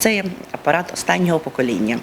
Це апарат останнього покоління.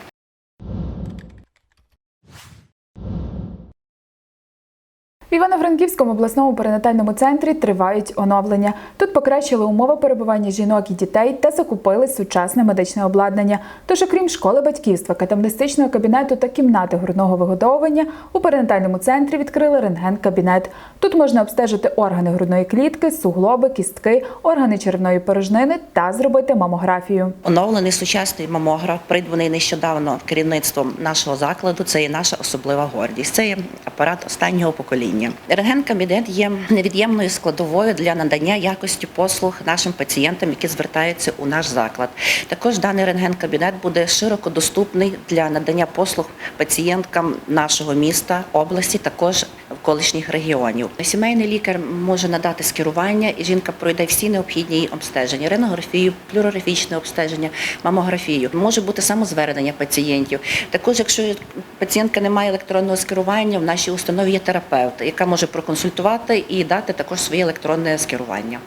Івано-Франківському обласному перинатальному центрі тривають оновлення. Тут покращили умови перебування жінок і дітей та закупили сучасне медичне обладнання. Тож, окрім школи батьківства, катамнестичного кабінету та кімнати грудного вигодовування, у перинатальному центрі відкрили рентген-кабінет. Тут можна обстежити органи грудної клітки, суглоби, кістки, органи черевної порожнини та зробити мамографію. Оновлений сучасний мамограф, придбаний нещодавно керівництвом нашого закладу. Це є наша особлива гордість. Це є апарат останнього покоління. Рентген-кабінет є невід'ємною складовою для надання якості послуг нашим пацієнтам, які звертаються у наш заклад. Також даний рентген-кабінет буде широко доступний для надання послуг пацієнткам нашого міста, області, також колишніх регіонів. Сімейний лікар може надати скерування, і жінка пройде всі необхідні їй обстеження: ренографію, плюрографічне обстеження, мамографію. Може бути самозвернення пацієнтів. Також, якщо пацієнтка не має електронного скерування, в нашій установі є терапевт, яка може проконсультувати і дати також своє електронне скерування.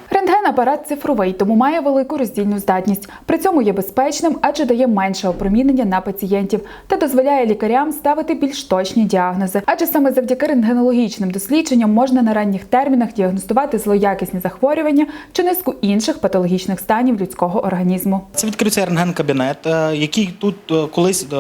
Рентген-апарат цифровий, тому має велику роздільну здатність. При цьому є безпечним, адже дає менше опромінення на пацієнтів та дозволяє лікарям ставити більш точні діагнози. Адже саме завдяки рентгенологічним дослідженням можна на ранніх термінах діагностувати злоякісні захворювання чи низку інших патологічних станів людського організму. Це відкрився рентген-кабінет, е, який тут е, колись е,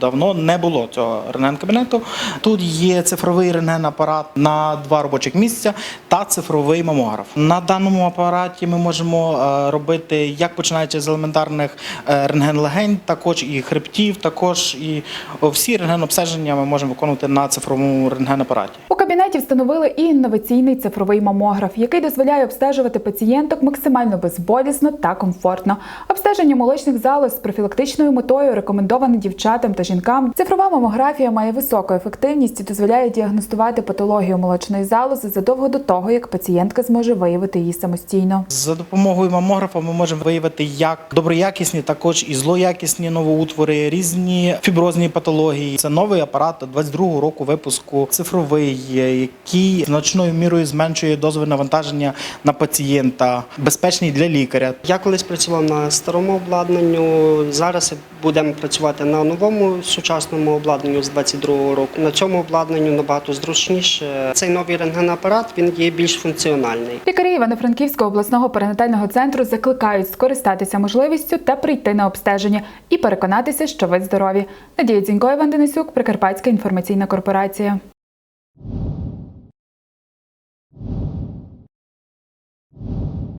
давно не було цього рентген-кабінету. Тут є цифровий рентген-апарат на два робочих місця та цифровий мамограф. На даному апараті ми можемо е, робити як починаючи з елементарних е, рентген-легень, також і хребтів, також і всі рентген-обстеження ми можемо виконувати на цифровому рентген-апараті. Кабінеті встановили і інноваційний цифровий мамограф, який дозволяє обстежувати пацієнток максимально безболісно та комфортно. Обстеження молочних залоз з профілактичною метою рекомендоване дівчатам та жінкам. Цифрова мамографія має високу ефективність і дозволяє діагностувати патологію молочної залози задовго до того, як пацієнтка зможе виявити її самостійно. За допомогою мамографа ми можемо виявити як доброякісні, також і злоякісні новоутвори, різні фіброзні патології. Це новий апарат 22-го року випуску, цифровий, який значною мірою зменшує дозове навантаження на пацієнта, безпечний для лікаря. Я колись працював на старому обладнанню. Зараз будемо працювати на новому сучасному обладнанню з 22-го року. На цьому обладнанню набагато зручніше. Цей новий рентгенапарат він є більш функціональний. Лікарі Івано-Франківського обласного перинатального центру закликають скористатися можливістю та прийти на обстеження і переконатися, що ви здорові. Надія Дзінько, Іван Денисюк, Прикарпатська інформаційна корпорація.